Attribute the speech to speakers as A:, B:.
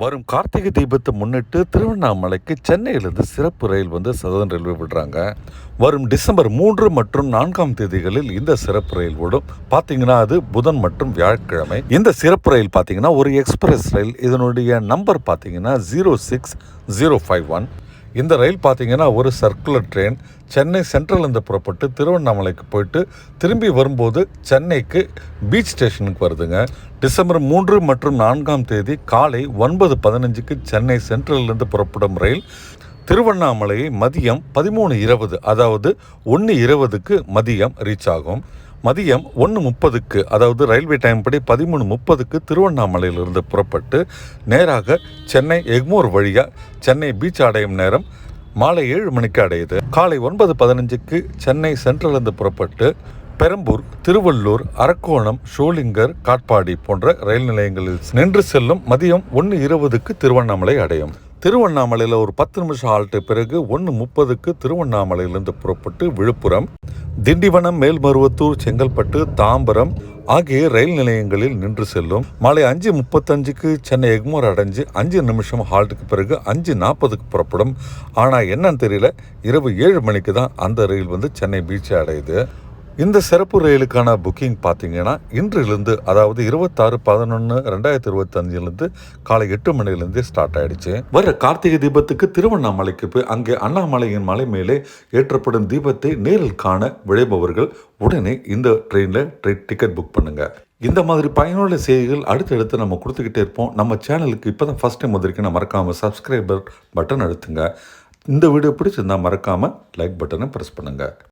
A: வரும் கார்த்திகை தீபத்தை முன்னிட்டு திருவண்ணாமலைக்கு சென்னையிலிருந்து சிறப்பு ரயில் வந்து சதன் ரயில்வே விடுறாங்க. வரும் டிசம்பர் மூன்று மற்றும் நான்காம் தேதிகளில் இந்த சிறப்பு ரயில் விடும் பார்த்தீங்கன்னா அது புதன் மற்றும் வியாழக்கிழமை. இந்த சிறப்பு ரயில் பார்த்தீங்கன்னா ஒரு எக்ஸ்பிரஸ் ரயில். இதனுடைய நம்பர் பார்த்தீங்கன்னா zero six zero five one. இந்த ரயில் பார்த்தீங்கன்னா ஒரு சர்க்குலர் ட்ரெயின் சென்னை சென்ட்ரலேருந்து புறப்பட்டு திருவண்ணாமலைக்கு போயிட்டு திரும்பி வரும்போது சென்னைக்கு பீச் ஸ்டேஷனுக்கு வருதுங்க. டிசம்பர் மூன்று மற்றும் நான்காம் தேதி காலை ஒன்பது பதினஞ்சுக்கு சென்னை சென்ட்ரலேருந்து புறப்படும் ரயில் திருவண்ணாமலையை மதியம் பதிமூணு இருபது அதாவது ஒன்று இருபதுக்கு மதியம் ரீச் ஆகும். மதியம் ஒன்று முப்பதுக்கு அதாவது ரயில்வே டைம் படி பதிமூணு முப்பதுக்கு திருவண்ணாமலையிலிருந்து புறப்பட்டு நேராக சென்னை எக்மோர் வழியாக சென்னை பீச் அடையும் நேரம் மாலை ஏழு மணிக்கு அடையுது. காலை ஒன்பது பதினஞ்சுக்கு சென்னை சென்ட்ரலிருந்து புறப்பட்டு பெரம்பூர் திருவள்ளூர் அரக்கோணம் ஷோலிங்கர் காட்பாடி போன்ற ரயில் நிலையங்களில் நின்று செல்லும் மதியம் ஒன்று இருபதுக்கு திருவண்ணாமலை அடையும். திருவண்ணாமலையில் ஒரு பத்து நிமிஷம் ஆல்ட்டு பிறகு ஒன்று முப்பதுக்கு திருவண்ணாமலையிலிருந்து புறப்பட்டு விழுப்புரம் திண்டிவனம் மேல்மருவத்தூர் செங்கல்பட்டு தாம்பரம் ஆகிய ரயில் நிலையங்களில் நின்று செல்லும். மாலை அஞ்சு முப்பத்தஞ்சுக்கு சென்னை எக்மோர் அடைஞ்சு அஞ்சு நிமிஷம் ஹால்ட்டுக்கு பிறகு அஞ்சு நாற்பதுக்கு புறப்படும். ஆனால் என்னன்னு தெரியல. இரவு ஏழு மணிக்கு தான் அந்த ரயில் வந்து சென்னை பீச்சை அடையுது. இந்த சிறப்பு ரயிலுக்கான புக்கிங் பார்த்தீங்கன்னா இன்றிலிருந்து அதாவது இருபத்தாறு பதினொன்று ரெண்டாயிரத்தி இருபத்தஞ்சிலிருந்து காலை எட்டு மணிலேருந்து ஸ்டார்ட் ஆயிடுச்சு. வர கார்த்திகை தீபத்துக்கு திருவண்ணாமலைக்கு போய் அங்கே அண்ணாமலையின் மலை மேலே ஏற்றப்படும் தீபத்தை நேரில் காண விழைபவர்கள் உடனே இந்த ட்ரெயினில் டிக்கெட் புக் பண்ணுங்க. இந்த மாதிரி பயனுள்ள செய்திகள் அடுத்தடுத்து நம்ம கொடுத்துக்கிட்டே இருப்போம். நம்ம சேனலுக்கு இப்போ தான் ஃபஸ்ட் டைம் வந்திருக்கேன் மறக்காமல் சப்ஸ்கிரைபர் பட்டன் அழுத்துங்க இந்த வீடியோ பிடிச்சிருந்தால் மறக்காமல் லைக் பட்டனை ப்ரெஸ் பண்ணுங்கள்